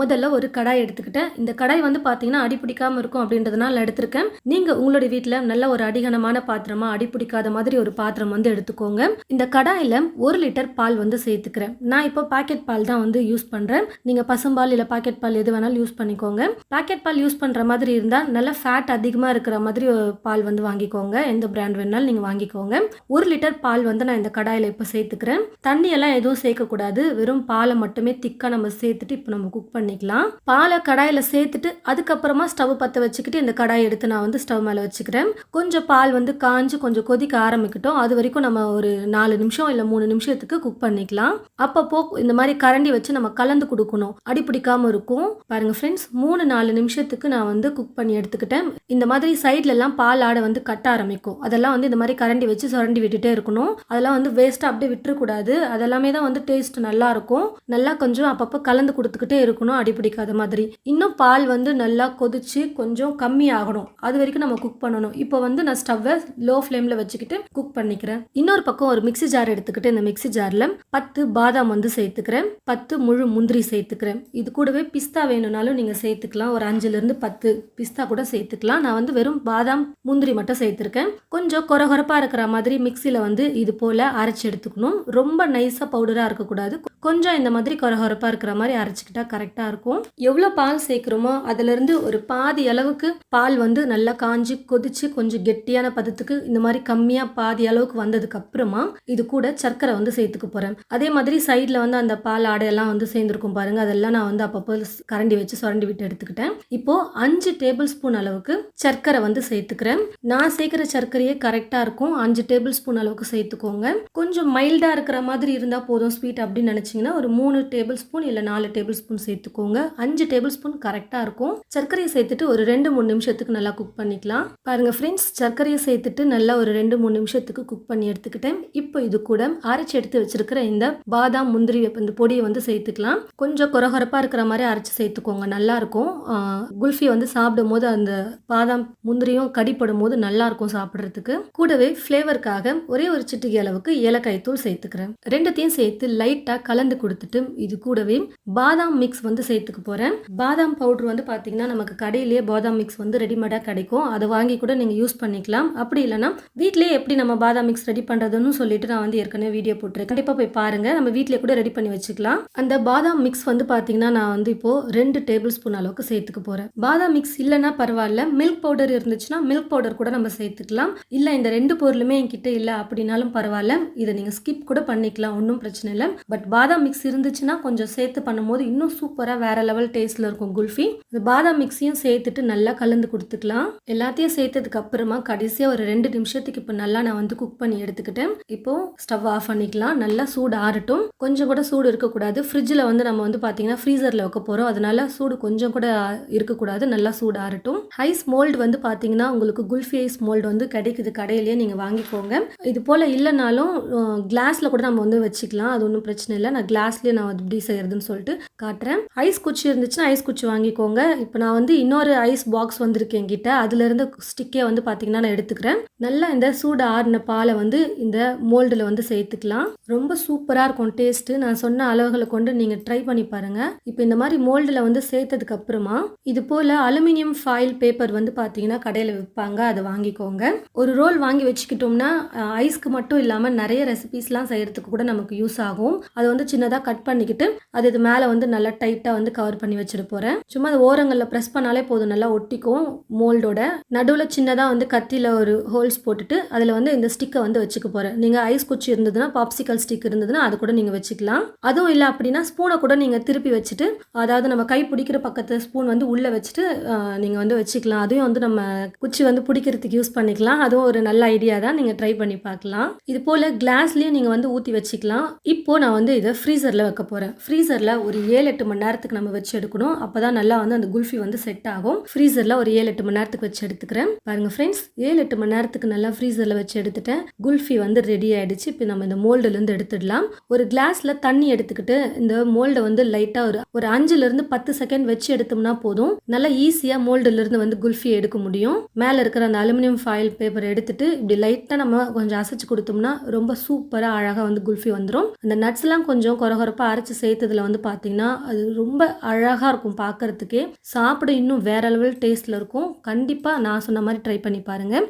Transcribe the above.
முதல்ல ஒரு கடாய் எடுத்துக்கிட்டேன். இந்த கடாய் வந்து பார்த்தீங்கன்னா அடி பிடிக்காம இருக்கும் அப்படின்றதுனால எடுத்திருக்கேன். நீங்கள் உங்களுடைய வீட்டில் நல்ல ஒரு அடிகனமான பாத்திரமா அடி பிடிக்காத மாதிரி ஒரு பாத்திரம் வந்து எடுத்துக்கோங்க. இந்த கடாயில் ஒரு லிட்டர் பால் வந்து சேர்த்துக்கிறேன். நான் இப்போ பாக்கெட் பால் தான் வந்து யூஸ் பண்ணுறேன் நீங்கள் பசும்பால் இல்லை பாக்கெட் பால் எது வேணாலும் யூஸ் பண்ணிக்கோங்க. பாக்கெட் பால் யூஸ் பண்ணுற மாதிரி இருந்தால் நல்ல ஃபேட் அதிகமாக இருக்கிற மாதிரி ஒரு பால் வந்து வாங்கிக்கோங்க. எந்த பிராண்ட் வேணாலும் நீங்கள் வாங்கிக்கோங்க. ஒரு லிட்டர் பால் வந்து நான் இந்த கடாயில் இப்போ சேர்த்துக்கிறேன். தண்ணியெல்லாம் எதுவும் சேர்க்கக்கூடாது. வெறும் பாலை மட்டுமே திக்காக நம்ம சேர்த்துட்டு இப்போ நம்ம குக் பண்ணிக்கலாம். பாலை கடாயில் சேர்த்துட்டு அதுக்கப்புறமா ஸ்டவ் பற்ற வச்சுக்கிட்டு இந்த கடாயை எடுத்து நான் வந்து ஸ்டவ் மேலே வச்சுக்கிறேன். கொஞ்சம் பால் வந்து காஞ்சு கொஞ்சம் கொதிக்க ஆரம்பிக்கட்டும். அது வரைக்கும் நம்ம ஒரு நாலு நிமிஷம் இல்லை மூணு நிமிஷத்துக்கு குக் பண்ணிக்கலாம். அப்பப்போ இந்த மாதிரி கரண்டி வச்சு நம்ம கலந்து கொடுக்கணும். அடிபிடிக்காம இருக்கும். பாருங்க ஃப்ரெண்ட்ஸ் மூணு நாலு நிமிஷத்துக்கு நான் வந்து குக் பண்ணி எடுத்துக்கிட்டேன். இந்த மாதிரி சைட்ல எல்லாம் பால் ஆடை வந்து கட்ட ஆரம்பிக்கும். அதெல்லாம் வந்து இந்த மாதிரி கரண்டி வச்சு சுரண்டி விட்டுட்டே இருக்கணும். அதெல்லாம் வந்து வேஸ்ட்டாக அப்படியே விட்டுறக்கூடாது. அதெல்லாமே தான் வந்து டேஸ்ட் நல்லா இருக்கும். நல்லா கொஞ்சம் அப்பப்போ கலந்து கொடுத்துக்கிட்டே இருக்கணும். அடி பிடிக்காத மாதிரி. இன்னும் பால் வந்து நல்லா கொதிச்சு கொஞ்சம் கம்மி ஆகணும். அது வரைக்கும் நம்ம குக் பண்ணணும். இப்போ வந்து நான் ஸ்டவ்வை லோ ஃப்ளேமில் வச்சுக்கிட்டு குக் பண்ணிக்கிறேன். இன்னொரு பக்கம் ஒரு மிக்ஸி ஜார் எடுத்துக்கிட்டு இந்த மிக்ஸி ஜாரில் பத்து பாதாம் வந்து சேர்த்துக்கிறேன். பத்து முழு முந்திரி சேர்த்துக்கிறேன். இது கூடவே பிஸ்தா வேணும்னாலும் நீங்கள் சேர்த்துக்கலாம். ஒரு அஞ்சுலேருந்து பத்து பிஸ்தா கூட சேர்த்துக்கலாம். நான் வந்து வெறும் பாதாம் முந்திரி மட்டும் சேர்த்துருக்கேன். கொஞ்சம் கொரகொரப்பாக இருக்கிற மாதிரி மிக்சியில் வந்து இது போல் அரைச்சி எடுத்துக்கணும். ரொம்ப நைஸாக பவுடராக இருக்கக்கூடாது. கொஞ்சம் இந்த மாதிரி கொரகொரப்பாக இருக்கிற மாதிரி அரைச்சிக்கிட்டா கரெக்டாக இருக்கும். எவ்வளோ பால் சேர்க்குறோமோ அதுலேருந்து ஒரு பாதி அளவுக்கு பால் வந்து நல்லா காஞ்சி கொதிச்சு கொஞ்சம் கெட்டியான பதத்துக்கு இந்த மாதிரி கம்மியாக பாதி அளவுக்கு வந்ததுக்கு அப்புறமா இது கூட சர்க்கரை வந்து சேர்த்துக்க போகிறேன் அதே மாதிரி சைடில் வந்து அந்த பால் ஆடையெல்லாம் வந்து சேர்ந்துருக்கும் பாருங்க. அதெல்லாம் நான் வந்து அப்பப்போ கரண்டி வச்சு சுரண்டி விட்டு எடுத்துக்கிட்டேன். இப்போ அஞ்சு டேபிள் ஸ்பூன் அளவுக்கு சர்க்கரை வந்து சேர்த்துக்கிறேன். நான் சேர்க்குற சர்க்கரையே கரெக்டாக இருக்கும். அஞ்சு டேபிள் ஸ்பூன் அளவுக்கு சேர்த்துக்கோங்க. கொஞ்சம் மைல்டாக இருக்கிற மாதிரி இருந்தால் போதும் ஸ்வீட் அப்படின்னு நினச்சிங்கன்னா ஒரு மூணு டேபிள் ஸ்பூன் இல்லை நாலு டேபிள் ஸ்பூன் சேர்த்துக்கோங்க. அஞ்சு டேபிள் ஸ்பூன் கரெக்டாக இருக்கும். சர்க்கரையை சேர்த்துட்டு ஒரு ரெண்டு மூணு நிமிஷத்துக்கு நல்லா குக் பண்ணிக்கலாம். பாருங்க ஃப்ரெண்ட்ஸ் சர்க்கரையை சேர்த்துட்டு நல்லா ஒரு ரெண்டு மூணு நிமிஷத்துக்கு குக் பண்ணி எடுத்துக்கிட்டேன். இப்போ இது கூட அரைச்சி எடுத்து வச்சிருக்கிற இந்த பாதாம் முந்திரி இந்த பொடியை வந்து சேர்த்துக்கலாம். கொஞ்சம் குறகுறப்பாக இருக்கிற மாதிரி அரைச்சி சேர்த்துக்கோங்க. நல்லா இருக்கும். குல்ஃபி வந்து சாப்பிடும் போது அந்த பாதாம் முந்திரியும் கடிப்படும் போது நல்லா இருக்கும் சாப்பிட்றதுக்கு. கூடவே ஃப்ளேவருக்காக ஒரே ஒரு சிட்டிகை அளவுக்கு ஏலக்காய் தூள் சேர்த்துக்கிறேன். ரெண்டுத்தையும் சேர்த்து லைட்டாக கலந்து கொடுத்துட்டு இது கூடவே பாதாம் மிக்ஸ் வந்து சேர்த்துக்க போகிறேன் பாதாம் பவுடர் வந்து பார்த்தீங்கன்னா நமக்கு கடையிலேயே பாதாம் மிக்ஸ் வந்து ரெடிமேடாக கிடைக்கும். அதை வாங்கி கூட நீங்கள் யூஸ் பண்ணிக்கலாம். அப்படி இல்லைன்னா வீட்லேயே எப்படி நம்ம பாதாம் மிக்ஸ் ரெடி பண்ணுறதுன்னு சொல்லிட்டு நான் வந்து ஏற்கனவே வீடியோ போட்டிருக்கேன். கண்டிப்பாக போய் பாருங்கள் நம்ம வீட்டிலே கூட ரெடி பண்ணி வச்சுக்கலாம். அந்த பாதாம் மிக்ஸ் வந்து பார்த்தீங்கன்னா நான் வந்து இப்போது ரெண்டு டேபிள் ஸ்பூன் அளவுக்கு சேர்த்துக்க போகிறேன் பாதாம் மிக்ஸ் இல்லைன்னா பரவாயில்ல. மில்க் பவுடர் இருந்துச்சுன்னா மில்க் பவுடர் கூட நம்ம சேர்த்துக்கலாம். இல்லை இந்த ரெண்டு பொருளுமே என்கிட்ட இல்லை அப்படின்னாலும் பரவாயில்ல. இதை நீங்கள் ஸ்கிப் கூட பண்ணிக்கலாம். ஒன்றும் பிரச்சனை இல்லை. பட் பாதாம் மிக்ஸ் இருந்துச்சுன்னா கொஞ்சம் சேர்த்து பண்ணும்போது இன்னும் சூப்பராக வேற லெவல் டேஸ்ட்டில் இருக்கும் குல்ஃபி. இந்த பாதாம் மிக்ஸியும் சேர்த்துட்டு நல்லா கலந்து கொடுத்துக்கலாம். எல்லாத்தையும் சேர்த்ததுக்கு அப்புறமா கடைசியாக ஒரு ரெண்டு நிமிஷத்துக்கு இப்போ நல்லா நான் வந்து குக் பண்ணி எடுத்துக்கிட்டேன். இப்போ ஸ்டவ் ஆஃப் பண்ணிக்கலாம். நல்லா சூடு ஆறட்டும். கொஞ்சம் கூட சூடு இருக்கக்கூடாது. ஃப்ரிட்ஜில் வந்து நம்ம வந்து பார்த்தீங்கன்னா ஃப்ரீசரில் வைக்க போகிறோம் அதனால சூடு கொஞ்சம் கூட இருக்கக்கூடாது. நல்லா சூடு ஆறட்டும். ஐஸ் மோல்டு வந்து பார்த்தீங்கன்னா உங்களுக்கு குல்ஃபி ஐஸ் மோல்டு வந்து கிடைக்குது. கடையிலேயே நீங்கள் வாங்கிக்கோங்க. இது போல் இல்லைனாலும் கிளாஸில் கூட நம்ம வந்து வச்சுக்கலாம். அது ஒன்றும் பிரச்சனை இல்லை. நான் கிளாஸ்லேயே நான் எப்படி செய்யறதுன்னு சொல்லிட்டு காட்டுறேன். ஐஸ் குச்சி இருந்துச்சுன்னா ஐஸ் குச்சி வாங்கிக்கோங்க. இப்போ நான் வந்து இன்னொரு ஐஸ் பாக்ஸ் வந்திருக்கு என்கிட்ட. அதுலேருந்து ஸ்டிக்கே வந்து பார்த்தீங்கன்னா நான் எடுத்துக்கிறேன். நல்லா இந்த சூடு ஆறின பாலை வந்து இந்த மோல்டில் வந்து சேர்த்துக்கலாம். ரொம்ப சூப்பராக இருக்கும் டேஸ்ட்டு நான் சொன்ன அளவுகளை கொண்டு நீங்கள் ட்ரை பண்ணி பாருங்கள் இப்போ இந்த மாதிரி மோல்டில் வந்து சேர்த்ததுக்கு அப்புறமா இது போல் அலுமினியம் ஃபாயில் பேப்பர் வந்து பார்த்தீங்கன்னா கடையில் விற்பாங்க அதை வாங்கிக்கோங்க. ஒரு ரோல் வாங்கி வச்சுக்கிட்டோம்னா ஐஸ்க்கு மட்டும் இல்லாமல் நிறைய ரெசிபீஸ்லாம் செய்கிறதுக்கு கூட நமக்கு யூஸ் ஆகும். அதை வந்து சின்னதாக கட் பண்ணிக்கிட்டு அது இது மேலே வந்து நல்லா டைட்டாக வந்து கவர் பண்ணி வச்சுட்டு போகிறேன் சும்மா அது ஓரங்களில் ப்ரெஸ் பண்ணாலே போதும். நல்லா ஒட்டிக்கும் மோல்டோட நடுவில் சின்னதாக வந்து கத்தியில் ஒரு ஹோல்ஸ் போட்டுட்டு அதில் வந்து இந்த ஸ்டிக்கை வந்து வச்சுக்க போகிறேன் நீங்கள் ஐஸ் குச்சி இருந்ததுன்னா பாப்சிக்கல் ஸ்டிக் இருந்ததுன்னா அது கூட நீங்கள் வச்சுக்கலாம். அதுவும் இல்லை அப்படின்னா ஸ்பூனை கூட நீங்கள் திருப்பி வச்சுட்டு அதாவது நம்ம கை பிடிக்கிற பக்கத்தில் ஸ்பூன் வந்து உள்ளே வச்சுட்டு நீங்கள் வந்து வச்சுக்கலாம். அதையும் வந்து நம்ம குச்சி வந்து பிடிக்கிறதுக்கு யூஸ் பண்ணிக்கலாம். அதுவும் ஒரு நல்ல ஐடியா தான். நீங்கள் ட்ரை பண்ணி பார்க்கலாம். இது போல் கிளாஸ்லேயும் நீங்கள் வந்து ஊற்றி வச்சுக்கலாம். இப்போ நான் வந்து இதை ஃப்ரீசரில் வைக்க போகிறேன் ஃப்ரீசரில் ஒரு ஏழு எட்டு மணி நேரத்துக்கு நம்ம வச்சு எடுக்கணும். அப்போ தான் நல்லா வந்து அந்த குல்ஃபி வந்து செட் ஆகும். ஃப்ரீசரில் ஒரு ஏழு எட்டு மணி நேரத்துக்கு வச்சு எடுத்துக்கிறேன். பாருங்கள் ஃப்ரெண்ட்ஸ் ஏழு எட்டு மணி நேரத்துக்கு நல்லா ஃப்ரீசரில் வச்சு எடுத்துட்டேன். குல்ஃபி வந்து ரெடி ஆயிடுச்சு. இப்போ நம்ம இந்த மோல்டுலேருந்து எடுத்துடலாம். ஒரு கிளாஸில் தண்ணி எடுத்துக்கிட்டு இந்த மோல்டை வந்து லைட்டாக ஒரு ஒரு அஞ்சுலேருந்து பத்து செகண்ட் வச்சு எடுத்தோம்னா போதும். நல்லா ஈஸியாக மோல்டுலேருந்து வந்து குல்ஃபி எடுக்க முடியும். மேலே இருக்கிற அந்த அலுமினியம் ஃபாயில் பேப்பர் எடுத்துட்டு இப்படி லைட்டாக நம்ம கொஞ்சம் அசைச்சு கொடுத்தோம்னா ரொம்ப சூப்பராக அழகாக வந்து குல்ஃபி வந்துடும் அந்த நட்ஸ்லாம் கொஞ்சம் குறகுறப்பாக அரைச்சி சேர்த்ததில் வந்து பார்த்தீங்கன்னா அது ரொம்ப ரொம்ப அழகாக இருக்கும் பார்க்கறதுக்கே சாப்பிட இன்னும் வேற லெவல் டேஸ்ட்டில் இருக்கும். கண்டிப்பாக நான் சொன்ன மாதிரி ட்ரை பண்ணி பாருங்கள்